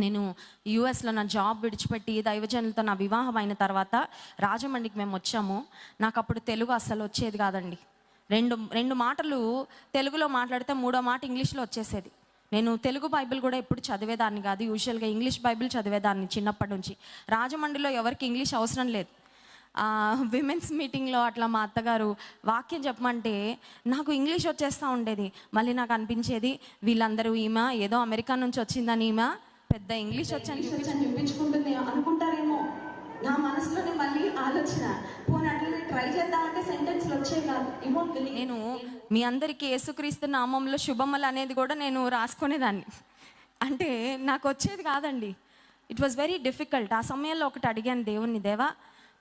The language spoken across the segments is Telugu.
నేను యూఎస్లో నా జాబ్ విడిచిపెట్టి దైవజనులతో నా వివాహం అయిన తర్వాత రాజమండ్రికి మేము వచ్చాము. నాకు అప్పుడు తెలుగు అస్సలు వచ్చేది కాదండి. రెండు రెండు మాటలు తెలుగులో మాట్లాడితే మూడో మాట ఇంగ్లీష్లో వచ్చేసేది. నేను తెలుగు బైబిల్ కూడా ఎప్పుడు చదివేదాన్ని కాదు. యూజువల్గా ఇంగ్లీష్ బైబిల్ చదివేదాన్ని చిన్నప్పటి నుంచి. రాజమండ్రిలో ఎవరికి ఇంగ్లీష్ అవసరం లేదు. విమెన్స్ మీటింగ్లో అట్లా మా అత్తగారు వాక్యం చెప్పమంటే నాకు ఇంగ్లీష్ వచ్చేస్తూ ఉండేది. మళ్ళీ నాకు అనిపించేది వీళ్ళందరూ ఈమె ఏదో అమెరికా నుంచి వచ్చిందని ఈమె పెద్ద ఇంగ్లీష్ వచ్చని చూపించుకుంటుంది. అనుకుంటారేమో నా మనసులోనే మళ్ళీ ఆలోచన పోనీ అట్లనే ట్రై చేద్దామంటే సెంటెన్స్లు వచ్చే కాదు. ఇమో నేను మీ అందరికీ యేసుక్రీస్తు నామంలో శుభమలు అనేది కూడా నేను రాసుకునేదాన్ని. అంటే నాకు వచ్చేది కాదండి. ఇట్ వాజ్ వెరీ డిఫికల్ట్ ఆ సమయంలో ఒకటి అడిగాను దేవుణ్ణి దేవా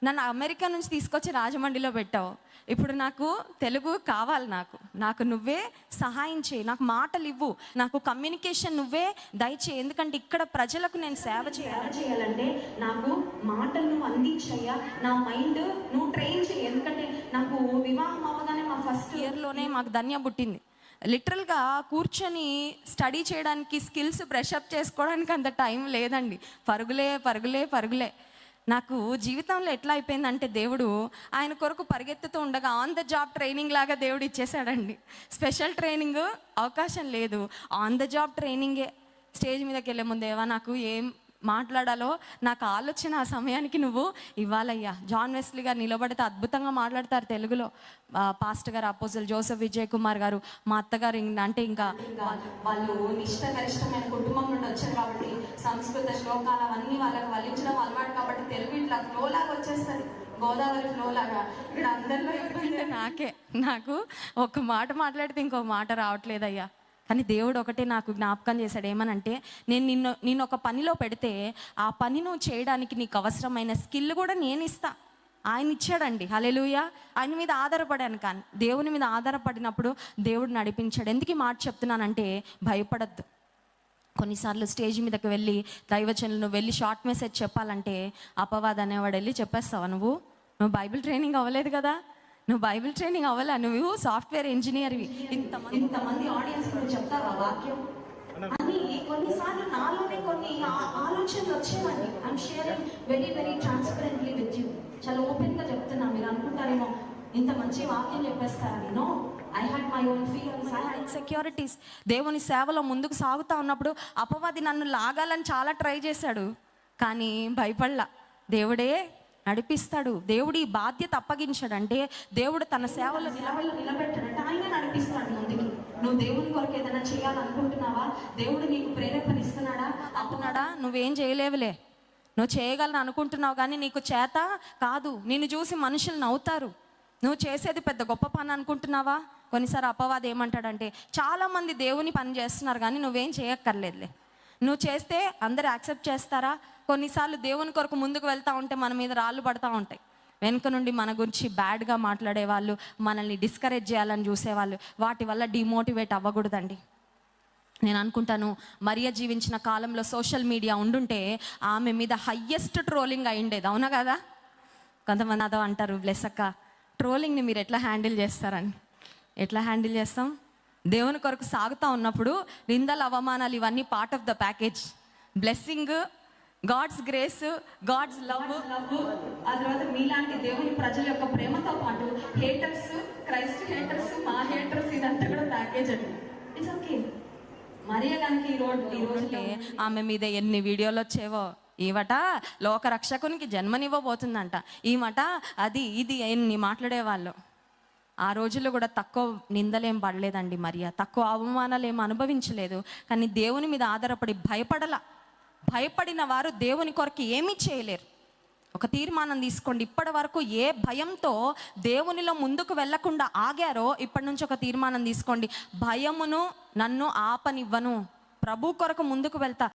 నన్ను అమెరికా నుంచి తీసుకొచ్చి రాజమండ్రిలో పెట్టావు. ఇప్పుడు నాకు తెలుగు కావాలి నాకు. నాకు నువ్వే సహాయం చేయి. నాకు మాటలు ఇవ్వు. నాకు కమ్యూనికేషన్ నువ్వే దయచేయి. ఎందుకంటే ఇక్కడ ప్రజలకు నేను సేవ చేయాలి. చేయాలంటే నాకు మాటలు నువ్వు అందించయ్యా. నా మైండ్ నువ్వు ట్రైన్ చేయి. ఎందుకంటే నాకు వివాహం అవ్వగానే మా ఫస్ట్ ఇయర్లోనే మాకు ధన్య పుట్టింది. లిటరల్గా కూర్చొని స్టడీ చేయడానికి స్కిల్స్ బ్రషప్ చేసుకోవడానికి అంత టైం లేదండి. పరుగులే పరుగులే పరుగులే. నాకు జీవితంలో ఎట్లా అయిపోయిందంటే దేవుడు ఆయన కొరకు పరిగెత్తుతూ ఉండగా ఆన్ ద జాబ్ ట్రైనింగ్ లాగా దేవుడు ఇచ్చేసాడండి స్పెషల్ ట్రైనింగ్ అవకాశం లేదు. ఆన్ ద జాబ్ ట్రైనింగే స్టేజ్ మీదకి వెళ్ళే ముందేవా నాకు ఏం మాట్లాడాలో? నాకు ఆలోచన ఆ సమయానికి నువ్వు ఇవ్వాలయ్యా. జాన్ వెస్లీ గారు నిలబడితే అద్భుతంగా మాట్లాడతారు తెలుగులో. ఆ, పాస్టర్ గారు అపోజల్ జోసఫ్ విజయ్ కుమార్ గారు మా అత్తగారు అంటే ఇంకా వాళ్ళు నిష్టగరిష్టమైన కుటుంబం నుండి వచ్చారు కాబట్టి సంస్కృత శ్లోకాలు అవన్నీ వాళ్ళకి వల్లించడం అలవాటు కాబట్టి తెలుగు ఇట్లా ఫ్లో లాగా వచ్చేస్తుంది. గోదావరి ఫ్లో లాగా. ఇక్కడ అందరిలో ఎప్పుడంటే నాకే నాకు ఒక మాట మాట్లాడితే ఇంకో మాట రావట్లేదయ్యా. కానీ దేవుడు ఒకటే నాకు జ్ఞాపకం చేశాడు. ఏమనంటే నేను నిన్ను నేను ఒక పనిలో పెడితే ఆ పని నువ్వు చేయడానికి నీకు అవసరమైన స్కిల్ కూడా నేను ఇస్తా. ఆయన ఇచ్చాడండి. హలెలుయ ఆయన మీద ఆధారపడాను కానీ దేవుని మీద ఆధారపడినప్పుడు దేవుడు నడిపించాడు. ఎందుకు ఈ మాట చెప్తున్నానంటే భయపడద్దు. కొన్నిసార్లు స్టేజ్ మీదకి వెళ్ళి దైవచనులు నువ్వు వెళ్ళి షార్ట్ మెసేజ్ చెప్పాలంటే అపవాద్ అనేవాడు వెళ్ళి చెప్పేస్తావు నువ్వు? నువ్వు బైబిల్ ట్రైనింగ్ అవ్వలేదు కదా? నువ్వు బైబిల్ ట్రైనింగ్ అవ్వాలా? నువ్వు సాఫ్ట్వేర్ ఇంజనీర్వి. ఇంతమంది ఇంతమంది ఆడియన్స్ నువ్వు చెప్తావా వాక్యం? అని కొన్నిసార్లు నాలోనే కొన్ని ఆలోచనలు వచ్చేవండి. I'm sharing very very transparently with you చాలా ఓపెన్గా చెప్తున్నా. మీరు అనుకుంటారేమో ఇంత మంచి వాక్యం చెప్పేస్తారని. No I had my own feelings I had insecurities దేవుని సేవలో ముందుకు సాగుతా ఉన్నప్పుడు అపవాది నన్ను లాగాలని చాలా ట్రై చేశాడు. కానీ భయపడలా. దేవుడే నడిపిస్తాడు. దేవుడు ఈ బాధ్యత అప్పగించాడు అంటే దేవుడు తన సేవలు నిలబడి నిలబెట్టాడంటే ఆయన నడిపిస్తాడు ముందుకి. నువ్వు దేవుని కొరకు ఏదైనా చేయాలనుకుంటున్నావా? దేవుడు నీకు ప్రేరేపణిస్తున్నాడా అంటున్నాడా? నువ్వేం చేయలేవులే. నువ్వు చేయగలను అనుకుంటున్నావు కానీ నీకు చేత కాదు. నిన్ను చూసి మనుషులు నవ్వుతారు. నువ్వు చేసేది పెద్ద గొప్ప పని అనుకుంటున్నావా? కొన్నిసారి అపవాది ఏమంటాడంటే చాలామంది దేవుని పని చేస్తున్నారు కానీ నువ్వేం చేయక్కర్లేదులే. నువ్వు చేస్తే అందరు యాక్సెప్ట్ చేస్తారా? కొన్నిసార్లు దేవుని కొరకు ముందుకు వెళ్తా ఉంటే మన మీద రాళ్ళు పడతా ఉంటాయి. వెనుక నుండి మన గురించి బ్యాడ్గా మాట్లాడే వాళ్ళు మనల్ని డిస్కరేజ్ చేయాలని చూసేవాళ్ళు వాటి వల్ల డిమోటివేట్ అవ్వకూడదండి. నేను అనుకుంటాను మరియ జీవించిన కాలంలో సోషల్ మీడియా ఉండుంటే ఆమె మీద హయ్యెస్ట్ ట్రోలింగ్ అయిండేది అవునా కదా? కొంతమంది అదో అంటారు బ్లెస్ అక్క ట్రోలింగ్ని మీరు ఎట్లా హ్యాండిల్ చేస్తారని? ఎట్లా హ్యాండిల్ చేస్తాం? దేవుని కొరకు సాగుతూ ఉన్నప్పుడు నిందలు అవమానాలు ఇవన్నీ part of the package blessing God's grace God's love love ఆ తర్వాత మీలాంటి దేవుని ప్రజల యొక్క ప్రేమతో పాటు హేటర్స్ క్రైస్ట్ హేటర్స్ మా హేటర్స్ ఇదంతా కూడా ప్యాకేజ్ అండి. ఇట్స్ ఓకే ఆమె మీద ఎన్ని వీడియోలు వచ్చేవో ఈవట లోక రక్షకునికి జన్మనివ్వబోతుందంట. ఈమట అది ఇది ఎన్ని మాట్లాడేవాళ్ళు? ఆ రోజుల్లో కూడా తక్కువ నిందలేం పడలేదండి మరియా. తక్కువ అవమానాలు ఏం అనుభవించలేదు. కానీ దేవుని మీద ఆధారపడి భయపడలా. భయపడిన వారు దేవుని కొరకు ఏమీ చేయలేరు. ఒక తీర్మానం తీసుకోండి. ఇప్పటి వరకు ఏ భయంతో దేవునిలో ముందుకు వెళ్ళకుండా ఆగారో ఇప్పటి నుంచి ఒక తీర్మానం తీసుకోండి. భయమును నన్ను ఆపనివ్వను. ప్రభు కొరకు ముందుకు వెళ్తా.